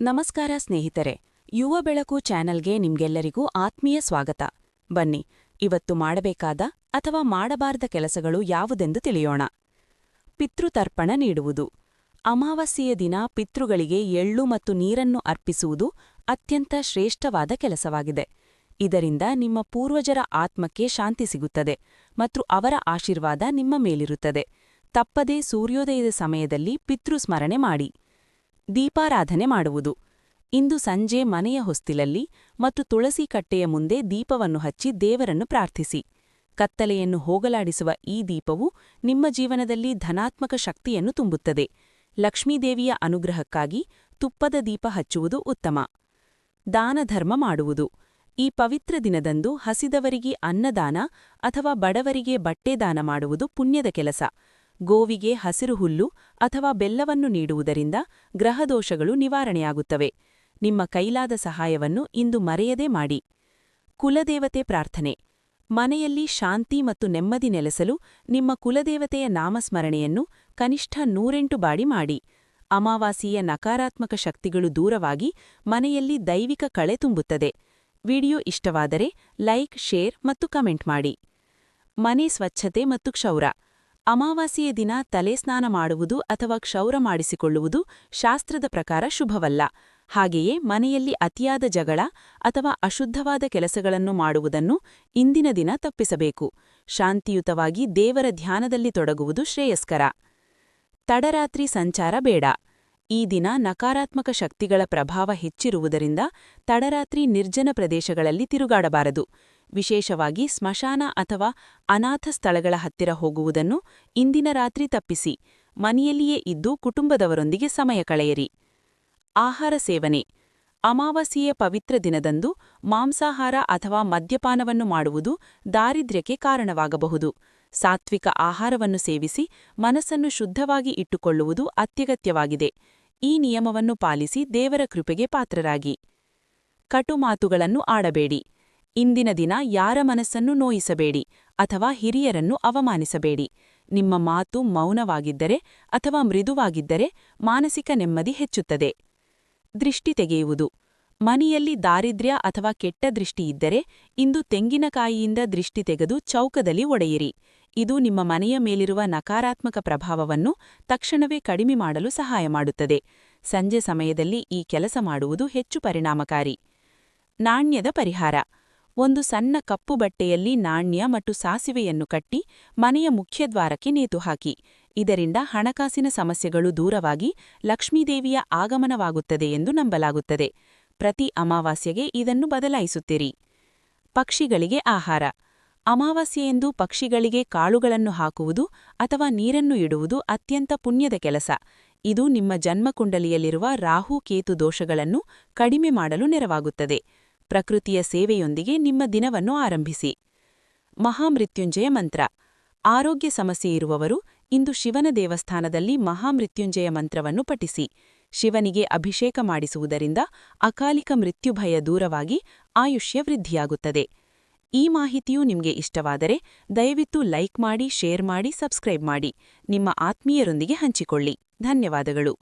ನಮಸ್ಕಾರ ಸ್ನೇಹಿತರೆ, ಯುವ ಬೆಳಕು ಚಾನೆಲ್ಗೆ ನಿಮ್ಗೆಲ್ಲರಿಗೂ ಆತ್ಮೀಯ ಸ್ವಾಗತ. ಬನ್ನಿ, ಇವತ್ತು ಮಾಡಬೇಕಾದ ಅಥವಾ ಮಾಡಬಾರದ ಕೆಲಸಗಳು ಯಾವುದೆಂದು ತಿಳಿಯೋಣ. ಪಿತೃತರ್ಪಣ ನೀಡುವುದು. ಅಮಾವಾಸ್ಯೆಯ ದಿನ ಪಿತೃಗಳಿಗೆ ಎಳ್ಳು ಮತ್ತು ನೀರನ್ನು ಅರ್ಪಿಸುವುದು ಅತ್ಯಂತ ಶ್ರೇಷ್ಠವಾದ ಕೆಲಸವಾಗಿದೆ. ಇದರಿಂದ ನಿಮ್ಮ ಪೂರ್ವಜರ ಆತ್ಮಕ್ಕೆ ಶಾಂತಿ ಸಿಗುತ್ತದೆ ಮತ್ತು ಅವರ ಆಶೀರ್ವಾದ ನಿಮ್ಮ ಮೇಲಿರುತ್ತದೆ. ತಪ್ಪದೇ ಸೂರ್ಯೋದಯದ ಸಮಯದಲ್ಲಿ ಪಿತೃಸ್ಮರಣೆ ಮಾಡಿ. ದೀಪಾರಾಧನೆ ಮಾಡುವುದು. ಇಂದು ಸಂಜೆ ಮನೆಯ ಹೊಸ್ತಿಲಲ್ಲಿ ಮತ್ತು ತುಳಸಿ ಕಟ್ಟೆಯ ಮುಂದೆ ದೀಪವನ್ನು ಹಚ್ಚಿ ದೇವರನ್ನು ಪ್ರಾರ್ಥಿಸಿ. ಕತ್ತಲೆಯನ್ನು ಹೋಗಲಾಡಿಸುವ ಈ ದೀಪವು ನಿಮ್ಮ ಜೀವನದಲ್ಲಿ ಧನಾತ್ಮಕ ಶಕ್ತಿಯನ್ನು ತುಂಬುತ್ತದೆ. ಲಕ್ಷ್ಮೀದೇವಿಯ ಅನುಗ್ರಹಕ್ಕಾಗಿ ತುಪ್ಪದ ದೀಪ ಹಚ್ಚುವುದು ಉತ್ತಮ. ದಾನಧರ್ಮ ಮಾಡುವುದು. ಈ ಪವಿತ್ರ ದಿನದಂದು ಹಸಿದವರಿಗೆ ಅನ್ನದಾನ ಅಥವಾ ಬಡವರಿಗೆ ಬಟ್ಟೆ ದಾನ ಮಾಡುವುದು ಪುಣ್ಯದ ಕೆಲಸ. ಗೋವಿಗೆ ಹಸಿರು ಹುಲ್ಲು ಅಥವಾ ಬೆಲ್ಲವನ್ನು ನೀಡುವುದರಿಂದ ಗ್ರಹದೋಷಗಳು ನಿವಾರಣೆಯಾಗುತ್ತವೆ. ನಿಮ್ಮ ಕೈಲಾದ ಸಹಾಯವನ್ನು ಇಂದು ಮರೆಯದೇ ಮಾಡಿ. ಕುಲದೇವತೆ ಪ್ರಾರ್ಥನೆ. ಮನೆಯಲ್ಲಿ ಶಾಂತಿ ಮತ್ತು ನೆಮ್ಮದಿ ನೆಲೆಸಲು ನಿಮ್ಮ ಕುಲದೇವತೆಯ ನಾಮಸ್ಮರಣೆಯನ್ನು ಕನಿಷ್ಠ ನೂರೆಂಟು ಬಾಡಿ ಮಾಡಿ. ಅಮಾವಾಸಿಯ ನಕಾರಾತ್ಮಕ ಶಕ್ತಿಗಳು ದೂರವಾಗಿ ಮನೆಯಲ್ಲಿ ದೈವಿಕ ಕಳೆ ತುಂಬುತ್ತದೆ. ವಿಡಿಯೋ ಇಷ್ಟವಾದರೆ ಲೈಕ್, ಶೇರ್ ಮತ್ತು ಕಮೆಂಟ್ ಮಾಡಿ. ಮನೆ ಸ್ವಚ್ಛತೆ ಮತ್ತು ಕ್ಷೌರ. ಅಮಾವಾಸ್ಯೆಯ ದಿನ ತಲೆ ಸ್ನಾನ ಮಾಡುವುದು ಅಥವಾ ಕ್ಷೌರ ಮಾಡಿಸಿಕೊಳ್ಳುವುದು ಶಾಸ್ತ್ರದ ಪ್ರಕಾರ ಶುಭವಲ್ಲ. ಹಾಗೆಯೇ ಮನೆಯಲ್ಲಿ ಅತಿಯಾದ ಜಗಳ ಅಥವಾ ಅಶುದ್ಧವಾದ ಕೆಲಸಗಳನ್ನು ಮಾಡುವುದನ್ನು ಇಂದಿನ ದಿನ ತಪ್ಪಿಸಬೇಕು. ಶಾಂತಿಯುತವಾಗಿ ದೇವರ ಧ್ಯಾನದಲ್ಲಿ ತೊಡಗುವುದು ಶ್ರೇಯಸ್ಕರ. ತಡರಾತ್ರಿ ಸಂಚಾರ ಬೇಡ. ಈ ದಿನ ನಕಾರಾತ್ಮಕ ಶಕ್ತಿಗಳ ಪ್ರಭಾವ ಹೆಚ್ಚಿರುವುದರಿಂದ ತಡರಾತ್ರಿ ನಿರ್ಜನ ಪ್ರದೇಶಗಳಲ್ಲಿ ತಿರುಗಾಡಬಾರದು. ವಿಶೇಷವಾಗಿ ಸ್ಮಶಾನ ಅಥವಾ ಅನಾಥ ಸ್ಥಳಗಳ ಹತ್ತಿರ ಹೋಗುವುದನ್ನು ಇಂದಿನ ರಾತ್ರಿ ತಪ್ಪಿಸಿ, ಮನೆಯಲ್ಲಿಯೇ ಇದ್ದು ಕುಟುಂಬದವರೊಂದಿಗೆ ಸಮಯ ಕಳೆಯಿರಿ. ಆಹಾರ ಸೇವನೆ. ಅಮಾವಾಸ್ಯೆಯ ಪವಿತ್ರ ದಿನದಂದು ಮಾಂಸಾಹಾರ ಅಥವಾ ಮದ್ಯಪಾನವನ್ನು ಮಾಡುವುದು ದಾರಿದ್ರ್ಯಕ್ಕೆ ಕಾರಣವಾಗಬಹುದು. ಸಾತ್ವಿಕ ಆಹಾರವನ್ನು ಸೇವಿಸಿ ಮನಸ್ಸನ್ನು ಶುದ್ಧವಾಗಿ ಇಟ್ಟುಕೊಳ್ಳುವುದು ಅತ್ಯಗತ್ಯವಾಗಿದೆ. ಈ ನಿಯಮವನ್ನು ಪಾಲಿಸಿ ದೇವರ ಕೃಪೆಗೆ ಪಾತ್ರರಾಗಿ. ಕಟು ಮಾತುಗಳನ್ನು ಆಡಬೇಡಿ. ಇಂದಿನ ದಿನ ಯಾರ ಮನಸ್ಸನ್ನು ನೋಯಿಸಬೇಡಿ ಅಥವಾ ಹಿರಿಯರನ್ನು ಅವಮಾನಿಸಬೇಡಿ. ನಿಮ್ಮ ಮಾತು ಮೌನವಾಗಿದ್ದರೆ ಅಥವಾ ಮೃದುವಾಗಿದ್ದರೆ ಮಾನಸಿಕ ನೆಮ್ಮದಿ ಹೆಚ್ಚುತ್ತದೆ. ದೃಷ್ಟಿ ತೆಗೆಯುವುದು. ಮನೆಯಲ್ಲಿ ದಾರಿದ್ರ್ಯ ಅಥವಾ ಕೆಟ್ಟ ದೃಷ್ಟಿಯಿದ್ದರೆ ಇಂದು ತೆಂಗಿನಕಾಯಿಯಿಂದ ದೃಷ್ಟಿ ತೆಗೆದು ಚೌಕದಲ್ಲಿ ಒಡೆಯಿರಿ. ಇದು ನಿಮ್ಮ ಮನೆಯ ಮೇಲಿರುವ ನಕಾರಾತ್ಮಕ ಪ್ರಭಾವವನ್ನು ತಕ್ಷಣವೇ ಕಡಿಮೆ ಮಾಡಲು ಸಹಾಯ ಮಾಡುತ್ತದೆ. ಸಂಜೆ ಸಮಯದಲ್ಲಿ ಈ ಕೆಲಸ ಮಾಡುವುದು ಹೆಚ್ಚು ಪರಿಣಾಮಕಾರಿ. ನಾಣ್ಯದ ಪರಿಹಾರ. ಒಂದು ಸಣ್ಣ ಕಪ್ಪು ಬಟ್ಟೆಯಲ್ಲಿ ನಾಣ್ಯ ಮತ್ತು ಸಾಸಿವೆಯನ್ನು ಕಟ್ಟಿ ಮನೆಯ ಮುಖ್ಯದ್ವಾರಕ್ಕೆ ನೇತು ಹಾಕಿ. ಇದರಿಂದ ಹಣಕಾಸಿನ ಸಮಸ್ಯೆಗಳು ದೂರವಾಗಿ ಲಕ್ಷ್ಮೀದೇವಿಯ ಆಗಮನವಾಗುತ್ತದೆ ಎಂದು ನಂಬಲಾಗುತ್ತದೆ. ಪ್ರತಿ ಅಮಾವಾಸ್ಯೆಗೆ ಇದನ್ನು ಬದಲಾಯಿಸುತ್ತೀರಿ. ಪಕ್ಷಿಗಳಿಗೆ ಆಹಾರ. ಅಮಾವಾಸ್ಯೆಯೆಂದು ಪಕ್ಷಿಗಳಿಗೆ ಕಾಳುಗಳನ್ನು ಹಾಕುವುದು ಅಥವಾ ನೀರನ್ನು ಇಡುವುದು ಅತ್ಯಂತ ಪುಣ್ಯದ ಕೆಲಸ. ಇದು ನಿಮ್ಮ ಜನ್ಮಕುಂಡಲಿಯಲ್ಲಿರುವ ರಾಹು ಕೇತು ದೋಷಗಳನ್ನು ಕಡಿಮೆ ಮಾಡಲು ನೆರವಾಗುತ್ತದೆ. ಪ್ರಕೃತಿಯ ಸೇವೆಯೊಂದಿಗೆ ನಿಮ್ಮ ದಿನವನ್ನು ಆರಂಭಿಸಿ. ಮಹಾಮೃತ್ಯುಂಜಯ ಮಂತ್ರ. ಆರೋಗ್ಯ ಸಮಸ್ಯೆ ಇರುವವರು ಇಂದು ಶಿವನ ದೇವಸ್ಥಾನದಲ್ಲಿ ಮಹಾಮೃತ್ಯುಂಜಯ ಮಂತ್ರವನ್ನು ಪಠಿಸಿ. ಶಿವನಿಗೆ ಅಭಿಷೇಕ ಮಾಡಿಸುವುದರಿಂದ ಅಕಾಲಿಕ ಮೃತ್ಯುಭಯ ದೂರವಾಗಿ ಆಯುಷ್ಯ ವೃದ್ಧಿಯಾಗುತ್ತದೆ. ಈ ಮಾಹಿತಿಯು ನಿಮಗೆ ಇಷ್ಟವಾದರೆ ದಯವಿಟ್ಟು ಲೈಕ್ ಮಾಡಿ, ಶೇರ್ ಮಾಡಿ, ಸಬ್ಸ್ಕ್ರೈಬ್ ಮಾಡಿ. ನಿಮ್ಮ ಆತ್ಮೀಯರೊಂದಿಗೆ ಹಂಚಿಕೊಳ್ಳಿ. ಧನ್ಯವಾದಗಳು.